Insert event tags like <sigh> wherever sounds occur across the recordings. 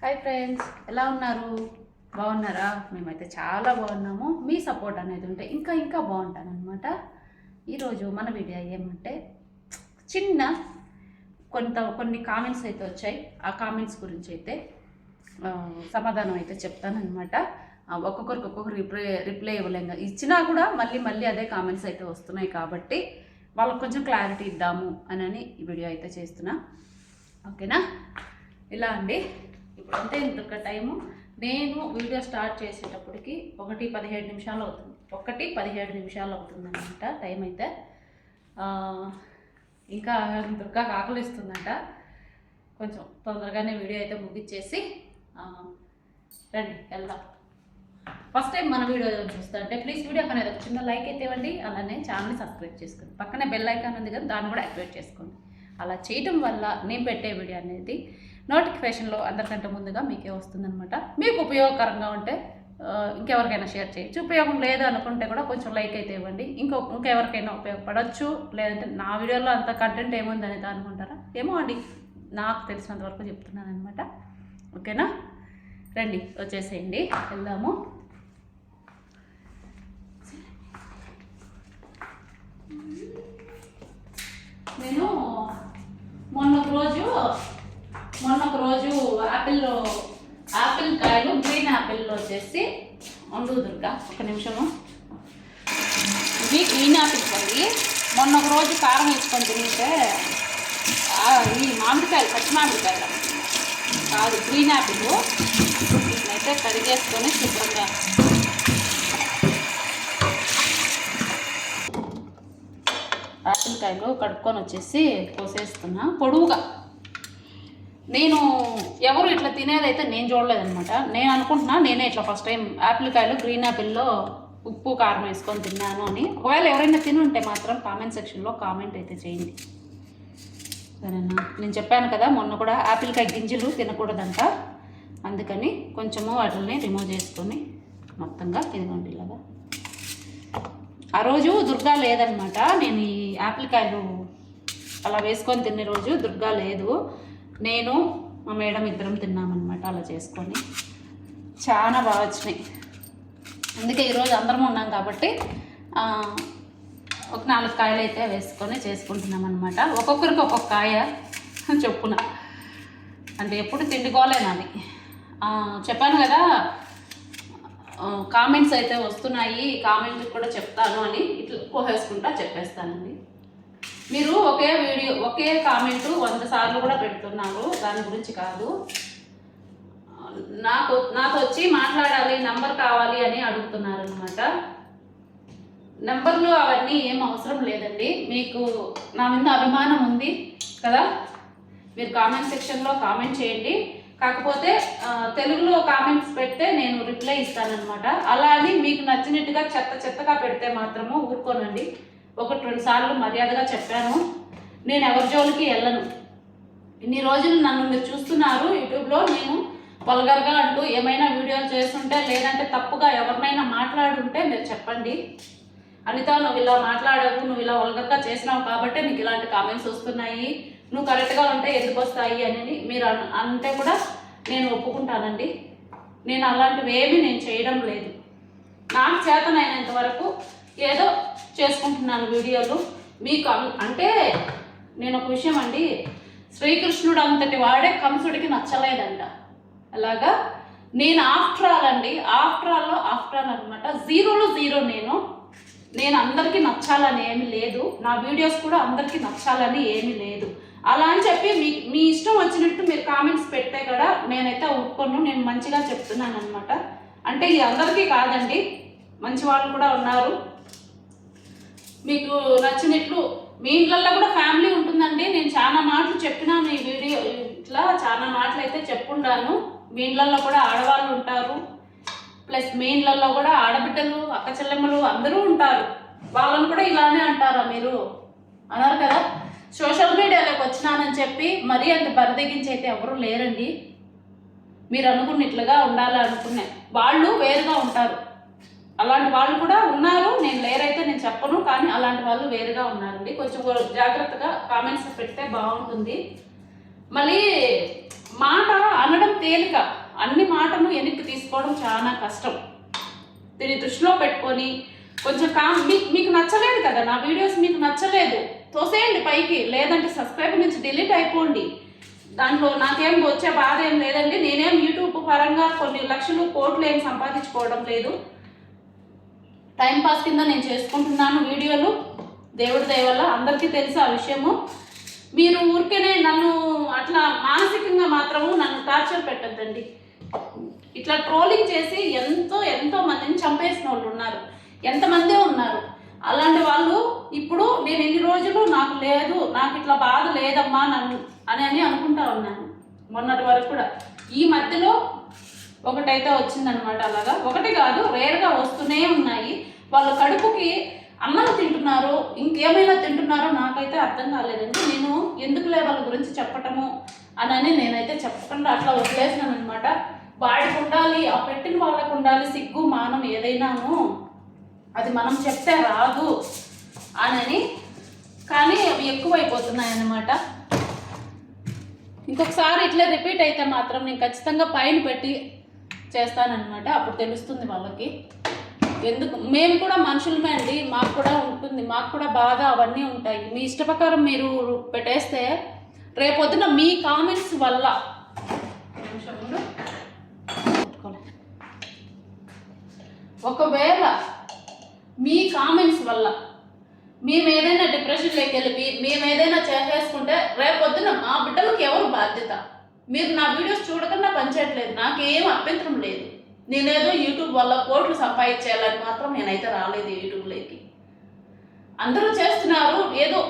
Hi friends ఎలా ఉన్నారు? బాగున్నారా? మేమైతే చాలా బాగున్నాము. మీ సపోర్ట్ అనేది ఉంటే ఇంకా ఇంకా బాగుంటాను అనమాట ఈరోజు మన వీడియో ఏమంటే చిన్న కొంత కొన్ని కామెంట్స్ అయితే వచ్చాయి. ఆ కామెంట్స్ గురించి అయితే సమాధానం అయితే చెప్తానమాట ఒక్కొక్కరికి ఒక్కొక్కరు రిప్లై రిప్లై ఇవ్వలేం ఇచ్చినా కూడా మళ్ళీ మళ్ళీ అదే కామెంట్స్ అయితే వస్తున్నాయి కాబట్టి వాళ్ళకి కొంచెం క్లారిటీ ఇద్దాము అని అని ఈ వీడియో అయితే చేస్తున్నా. ఓకేనా? ఇలా అండి. అంటే ఇంత టైము. నేను వీడియో స్టార్ట్ చేసేటప్పటికి ఒకటి పదిహేడు నిమిషాలు అవుతుంది. ఒకటి పదిహేడు నిమిషాలు అవుతుందన్నమాట టైం అయితే. ఇంకా దుర్గా ఆకలిస్తుందంట. కొంచెం తొందరగానే వీడియో అయితే ముగించేసి రండి వెళ్దాం. ఫస్ట్ టైం మన వీడియో చూస్తా అంటే ప్లీజ్ వీడియో అనేది ఒక చిన్న లైక్ అయితే ఇవ్వండి. అలానే ఛానల్ని సబ్స్క్రైబ్ చేసుకోండి. పక్కనే బెల్ ఐకాన్ ఉంది కదా దాన్ని కూడా యాక్టివేట్ చేసుకోండి. అలా చేయటం వల్ల నేను పెట్టే వీడియో అనేది నోటిఫికేషన్లో అందరికంటే ముందుగా మీకే వస్తుందనమాట మీకు ఉపయోగకరంగా ఉంటే ఇంకెవరికైనా షేర్ చేయొచ్చు. ఉపయోగం లేదు అనుకుంటే కూడా కొంచెం లైక్ అయితే ఇవ్వండి. ఇంకో ఇంకెవరికైనా ఉపయోగపడవచ్చు లేదంటే నా వీడియోలో అంత కంటెంట్ ఏముంది అనేది అనుకుంటారా ఏమో అండి. నాకు తెలిసినంత వరకు చెప్తున్నాను అనమాట ఓకేనా? రండి వచ్చేసేయండి. వెళ్దాము. నేను మొన్న రోజు మొన్న ఒక రోజు ఆపిల్ ఆపిల్ కాయలు గ్రీన్ ఆపిల్లో వచ్చేసి ఉండు దుర్గా. ఒక నిమిషము. ఇవి గ్రీన్ ఆపిల్స్ అవి మొన్న ఒక రోజు కారం వేసుకొని తింటే ఈ మామిడికాయలు పచ్చి మామిడికాయలు. కాదు గ్రీన్ ఆపిల్. వీటినైతే కడిగేసుకొని శుభ్రంగా ఆపిల్ కాయలు కడుక్కొని వచ్చేసి కోసేస్తున్నా. పొడువుగా. నేను ఎవరు ఇట్లా తినేదైతే నేను చూడలేదనమాట నేను అనుకుంటున్నా నేనే ఇట్లా ఫస్ట్ టైం యాపిల్ కాయలు గ్రీన్ యాపిల్లో ఉప్పు కారం వేసుకొని తిన్నాను అని. ఒకవేళ ఎవరైనా తిని ఉంటే మాత్రం కామెంట్ సెక్షన్లో కామెంట్ అయితే చేయండి. సరేనా? నేను చెప్పాను కదా మొన్న కూడా యాపిల్ కాయ గింజలు తినకూడదంట. అందుకని కొంచెము వాటిని రిమూవ్ చేసుకొని మొత్తంగా ఇదిగోండి ఇలాగా. ఆ రోజు దుర్గా లేదనమాట నేను ఈ యాపిల్ కాయలు అలా వేసుకొని తినే రోజు దుర్గా లేదు. నేను మా మేడం ఇద్దరం తిన్నామన్నమాట అలా చేసుకొని. చాలా బాగా వచ్చినాయి. అందుకే ఈరోజు అందరం ఉన్నాం కాబట్టి ఒక నాలుగు కాయలు అయితే వేసుకొని చేసుకుంటున్నాం అనమాట ఒక్కొక్కరికి ఒక్కొక్క కాయ <laughs> చొప్పున. అంటే ఎప్పుడు తిండికోలేనని ఆ, చెప్పాను కదా కామెంట్స్ అయితే వస్తున్నాయి. కామెంట్స్ కూడా చెప్తాను అని ఇట్లా కోసేసుకుంటా చెప్పేస్తానండి. మీరు ఒకే వీడియో ఒకే కామెంట్ వంద సార్లు కూడా పెడుతున్నారు. దాని గురించి కాదు. నాకు నాకు వచ్చి మాట్లాడాలి నంబర్ కావాలి అని అడుగుతున్నారు అనమాట నెంబర్లు అవన్నీ ఏం అవసరం లేదండి. మీకు నా మీద అభిమానం ఉంది కదా? మీరు కామెంట్ సెక్షన్లో కామెంట్ చేయండి. కాకపోతే తెలుగులో కామెంట్స్ పెడితే నేను రిప్లై ఇస్తానన్నమాట. అలా అని మీకు నచ్చినట్టుగా చెత్త చెత్తగా పెడితే మాత్రము ఊరుకోనండి. ఒకటి రెండు సార్లు మర్యాదగా చెప్పాను. నేను ఎవరి జోలికి వెళ్ళను. ఇన్ని రోజులు నన్ను మీరు చూస్తున్నారు యూట్యూబ్లో. నేను వల్గర్గా అంటూ ఏమైనా వీడియోలు చేస్తుంటే లేదంటే తప్పుగా ఎవరినైనా మాట్లాడుంటే మీరు చెప్పండి. అనిత నువ్వు ఇలా మాట్లాడవు నువ్వు ఇలా వల్గర్గా చేసినావు కాబట్టి నీకు ఇలాంటి కామెంట్స్ వస్తున్నాయి. నువ్వు కరెక్ట్గా ఉంటే ఎందుకు వస్తాయి అని మీరు అన్- అంటే కూడా నేను ఒప్పుకుంటానండి. నేను అలాంటివి ఏమీ నేను చేయడం లేదు. నాకు చేతనైనంత వరకు ఏదో చేసుకుంటున్నాను వీడియోలు. మీకు అన్- అంటే నేను ఒక విషయం అండి. శ్రీకృష్ణుడు అంతటి వాడే కంసుడికి నచ్చలేదంట. అలాగా? నేను ఆఫ్టర్ ఆల్ అండి ఆఫ్టర్ ఆల్లో ఆఫ్టర్ ఆల్ అనమాట జీరోలో జీరో నేను. నేను అందరికీ నచ్చాలని ఏమీ లేదు. నా వీడియోస్ కూడా అందరికీ నచ్చాలని ఏమీ లేదు. అలా అని చెప్పి మీ మీ ఇష్టం వచ్చినట్టు మీరు కామెంట్స్ పెడితే కదా నేనైతే ఒప్పుకోను నేను మంచిగా చెప్తున్నాను అనమాట అంటే ఇది అందరికీ కాదండి మంచి వాళ్ళు కూడా ఉన్నారు. మీకు నచ్చినట్లు మీ ఇళ్ళల్లో కూడా ఫ్యామిలీ ఉంటుందండి. నేను చాలా మాటలు చెప్పినాను ఈ వీడియో ఇట్లా చాలా మాటలు అయితే చెప్పుండాను. మీ ఇళ్ళల్లో కూడా ఆడవాళ్ళు ఉంటారు. ప్లస్ మీ ఇళ్ళల్లో కూడా ఆడబిడ్డలు అక్క చెల్లెమ్మలు అందరూ ఉంటారు. వాళ్ళని కూడా ఇలానే అంటారా మీరు? అన్నారు కదా? సోషల్ మీడియాలోకి వచ్చినానని చెప్పి మరీ అంత బరిదెగించి అయితే ఎవరు లేరండి. మీరు అనుకున్నట్లుగా ఉండాలి అనుకునే వాళ్ళు వేరుగా ఉంటారు. అలాంటి వాళ్ళు కూడా ఉన్నారు. నేను లేరైతే నేను చెప్పను కానీ అలాంటి వాళ్ళు వేరుగా ఉన్నారండి. కొంచెం జాగ్రత్తగా కామెంట్స్ పెడితే బాగుంటుంది. మళ్ళీ మాట అనడం తేలిక. అన్ని మాటను వెనక్కి తీసుకోవడం చాలా కష్టం. దీన్ని దృష్టిలో పెట్టుకొని కొంచెం కా మీకు మీకు నచ్చలేదు కదా? నా వీడియోస్ మీకు నచ్చలేదు. తోసేయండి పైకి. లేదంటే సబ్స్క్రైబ్ నుంచి డిలీట్ అయిపోండి. దాంట్లో నాకేం వచ్చే బాధ ఏం లేదండి. నేనేం యూట్యూబ్ పరంగా కొన్ని లక్షలు కోట్లు ఏం సంపాదించుకోవడం లేదు. టైంపాస్ కింద నేను చేసుకుంటున్నాను వీడియోలు. దేవుడి దయవల్ల అందరికీ తెలుసు ఆ విషయము. మీరు ఊరికేనే నన్ను అట్లా మానసికంగా మాత్రము నన్ను టార్చర్ పెట్టద్దండి. ఇట్లా ట్రోలింగ్ చేసి ఎంతో ఎంతో మందిని చంపేసిన వాళ్ళు ఉన్నారు. ఎంతమందే ఉన్నారు. అలాంటి వాళ్ళు ఇప్పుడు నేను ఎన్ని రోజులు నాకు లేదు నాకు ఇట్లా బాధ లేదమ్మా నన్ను అని అని అనుకుంటా ఉన్నాను. మొన్నటి వరకు కూడా. ఈ మధ్యలో ఒకటైతే వచ్చిందనమాట అలాగా. ఒకటి కాదు రేర్గా వస్తూనే ఉన్నాయి. వాళ్ళు కడుపుకి అన్నం తింటున్నారు ఇంకేమైనా తింటున్నారో నాకైతే అర్థం కాలేదండి. నేను ఎందుకులే వాళ్ళ గురించి చెప్పటము అని నేనైతే చెప్పకుండా అట్లా వదిలేసినాను అనమాట వాడికి ఉండాలి ఆ పెట్టిన వాళ్ళకు ఉండాలి సిగ్గు మానం ఏదైనాను అది మనం చెప్తే రాదు అని కానీ అవి ఎక్కువైపోతున్నాయి అన్నమాట ఇంకొకసారి ఇట్లా రిపీట్ అయితే మాత్రం నేను ఖచ్చితంగా పైన పెట్టి చేస్తానన్నమాట. అప్పుడు తెలుస్తుంది వాళ్ళకి. ఎందుకు? మేము కూడా మనుషులమే అండి. మాకు కూడా ఉంటుంది. మాకు కూడా బాధ అవన్నీ ఉంటాయి. మీ ఇష్టప్రకారం మీరు పెట్టేస్తే రేపొద్దున మీ కామెంట్స్ వల్ల ఒకవేళ మీ కామెంట్స్ వల్ల మేము ఏదైనా డిప్రెషన్లోకి వెళ్ళి మేము ఏదైనా చేసేసుకుంటే రేపొద్దున మా బిడ్డలకు ఎవరు బాధ్యత? మీరు నా వీడియోస్ చూడకుండా పనిచేయట్లేదు నాకేం అభ్యంతరం లేదు. నేనేదో యూట్యూబ్ వల్ల కోట్లు సంపాదించేయాలని మాత్రం నేనైతే రాలేదు యూట్యూబ్లోకి. అందరూ చేస్తున్నారు ఏదో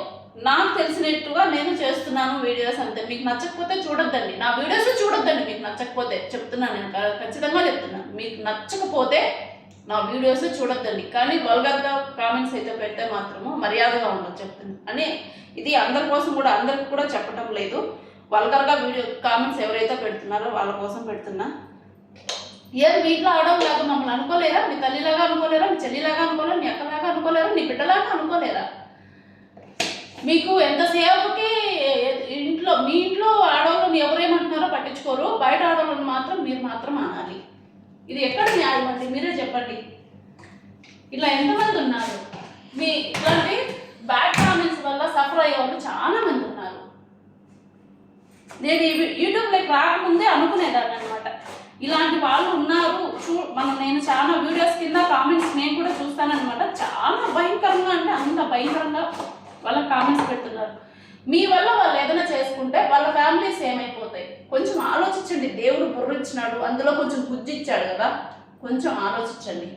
నాకు తెలిసినట్టుగా నేను చేస్తున్నాను వీడియోస్ అంతే మీకు నచ్చకపోతే చూడొద్దండి. నా వీడియోస్ చూడొద్దండి మీకు నచ్చకపోతే చెప్తున్నాను నేను ఖచ్చితంగా చెప్తున్నాను. మీకు నచ్చకపోతే నా వీడియోస్ చూడొద్దండి. కానీ వల్గర్గా కామెంట్స్ అయితే పెడితే మాత్రము మర్యాదగా ఉండదు చెప్తున్నాను. అని ఇది అందరి కోసం కూడా అందరికి కూడా చెప్పడం లేదు. వల్గర్గా వీడియో కామెంట్స్ ఎవరైతే పెడుతున్నారో వాళ్ళ కోసం పెడుతున్నా. ఏం మీ ఇంట్లో ఆడవాళ్ళలాగా మమ్మల్ని అనుకోలేరా? మీ తల్లిలాగా అనుకోలేరా? మీ చెల్లిలాగా అనుకోలేరా? మీ అక్కలాగా అనుకోలేరా? నీ బిడ్డలాగా అనుకోలేరా? మీకు ఎంతసేపుకి ఇంట్లో మీ ఇంట్లో ఆడవాళ్ళని ఎవరేమంటున్నారో పట్టించుకోరు. బయట ఆడవాళ్ళని మాత్రం మీరు మాత్రం అనాలి ఇది ఎక్కడ న్యాయం అండి? మీరే చెప్పండి. ఇలా ఎంతమంది ఉన్నారు? మీ ఇట్లాంటి బ్యాడ్ కామెంట్స్ వల్ల సఫర్ అయ్యే వాళ్ళు చాలా మంది నేను యూట్యూబ్లో యూట్యూబ్లోకి రాకముందే అనుకునేదాన్ని అనమాట ఇలాంటి వాళ్ళు ఉన్నారు చూ మనం నేను చాలా వీడియోస్ కింద కామెంట్స్ నేను కూడా చూస్తానన్నమాట. చాలా భయంకరంగా అంటే అంత భయంకరంగా వాళ్ళ కామెంట్స్ పెడుతున్నారు. మీ వల్ల వాళ్ళు ఏదైనా చేసుకుంటే వాళ్ళ ఫ్యామిలీస్ ఏమైపోతాయి? కొంచెం ఆలోచించండి. దేవుడు బుర్రిచ్చినాడు అందులో కొంచెం బుద్ధి ఇచ్చాడు కదా. కొంచెం ఆలోచించండి.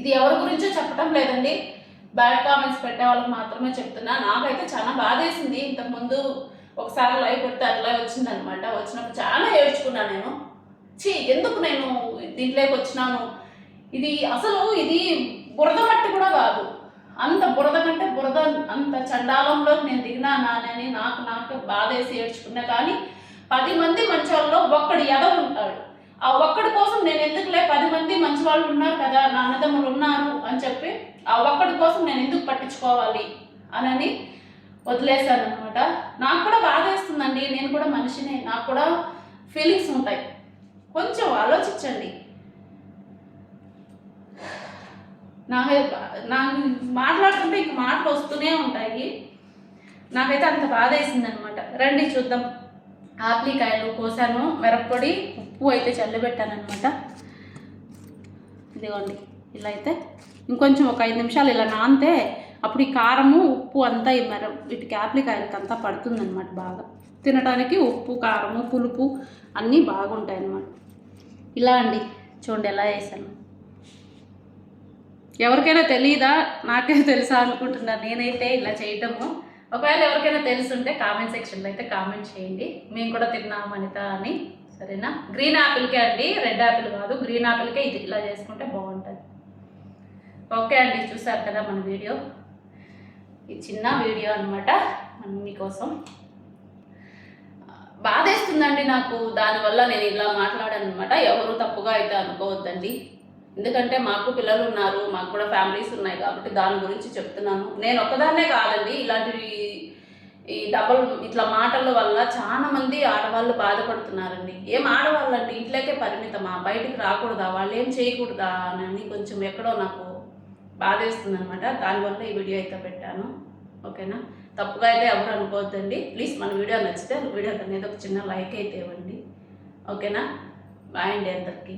ఇది ఎవరి గురించో చెప్పటం లేదండి. బ్యాడ్ కామెంట్స్ పెట్టే వాళ్ళకి మాత్రమే చెప్తున్నా. నాకైతే చాలా బాధేసింది. ఇంతకుముందు ఒకసారి లైవ్ పెడితే అట్లా వచ్చిందనమాట వచ్చినప్పుడు చాలా ఏడ్చుకున్నాను నేను. ఛీ ఎందుకు నేను దీంట్లోకి వచ్చినాను? ఇది అసలు ఇది బురద మట్టి కూడా కాదు. అంత బురద కంటే బురద అంత చండాలంలో నేను దిగినానని అని నాకు నాకు బాధేసి ఏడ్చుకున్నా కానీ పది మంది మంచి వాళ్ళలో ఒక్కడు ఎదవ ఉంటాడు. ఆ ఒక్కడి కోసం నేను ఎందుకులే పది మంది మంచి వాళ్ళు ఉన్నారు కదా నా అన్నదమ్ములు ఉన్నారు అని చెప్పి ఆ ఒక్కడి కోసం నేను ఎందుకు పట్టించుకోవాలి? అని వదిలేశాను అనమాట నాకు కూడా బాధేస్తుందండి నేను కూడా మనిషినే నాకు కూడా ఫీలింగ్స్ ఉంటాయి. కొంచెం ఆలోచించండి. నా నాకు మాట్లాడుతుంటే ఇంక మాటలు వస్తూనే ఉంటాయి. నాకైతే అంత బాధ వేసిందనమాట. రండి చూద్దాం. ఆప్లికాయలు కోసాను మిరప్పొడి ఉప్పు అయితే చల్లబెట్టానమాట ఇదిగోండి ఇలా అయితే. ఇంకొంచెం ఒక ఐదు నిమిషాలు ఇలా నానితే అప్పుడు ఈ కారము ఉప్పు అంతా ఈ మెర వీటికి ఆప్లికాయలకి అంతా పడుతుందన్నమాట బాగా. తినడానికి ఉప్పు కారము పులుపు అన్నీ బాగుంటాయి అన్నమాట ఇలా అండి. చూడండి ఎలా వేసాను ఎవరికైనా తెలియదా నాకే తెలుసా అనుకుంటున్నాను. నేనైతే ఇలా చేయటము. ఒకవేళ ఎవరికైనా తెలుసుంటే కామెంట్ సెక్షన్లో అయితే కామెంట్ చేయండి. మేము కూడా తిన్నాము అనిత అని. సరేనా? గ్రీన్ యాపిల్కే అండి. రెడ్ యాపిల్ కాదు. గ్రీన్ యాపిల్కే ఇది. ఇలా చేసుకుంటే బాగుంటుంది. ఓకే అండి. చూసారు కదా మన వీడియో. ఈ చిన్న వీడియో అనమాట మీకోసం. బాధేస్తుందండి నాకు. దానివల్ల నేను ఇలా మాట్లాడాను అనమాట ఎవరు తప్పుగా అయితే అనుకోవద్దండి. ఎందుకంటే మాకు పిల్లలు ఉన్నారు మాకు కూడా ఫ్యామిలీస్ ఉన్నాయి కాబట్టి దాని గురించి చెప్తున్నాను. నేను ఒక్కదాన్నే కాదండి. ఇలాంటివి ఈ డబల్ ఇట్లా మాటల వల్ల చాలా మంది ఆడవాళ్ళు బాధపడుతున్నారండి. ఏం ఆడవాళ్ళండి? ఇంట్లోకే పరిమితమా? బయటికి రాకూడదా? వాళ్ళు ఏం చేయకూడదా? అని కొంచెం ఎక్కడో నాకు బాధేస్తుంది అనమాట దానివల్ల ఈ వీడియో అయితే పెట్టాను. ఓకేనా? తప్పుగా అయితే ఎవరు అనుకోవద్దండి. ప్లీజ్ మన వీడియో నచ్చితే వీడియో అనేది ఒక చిన్న లైక్ అయితే ఇవ్వండి. ఓకేనా? బాయ్ అండి అందరికీ.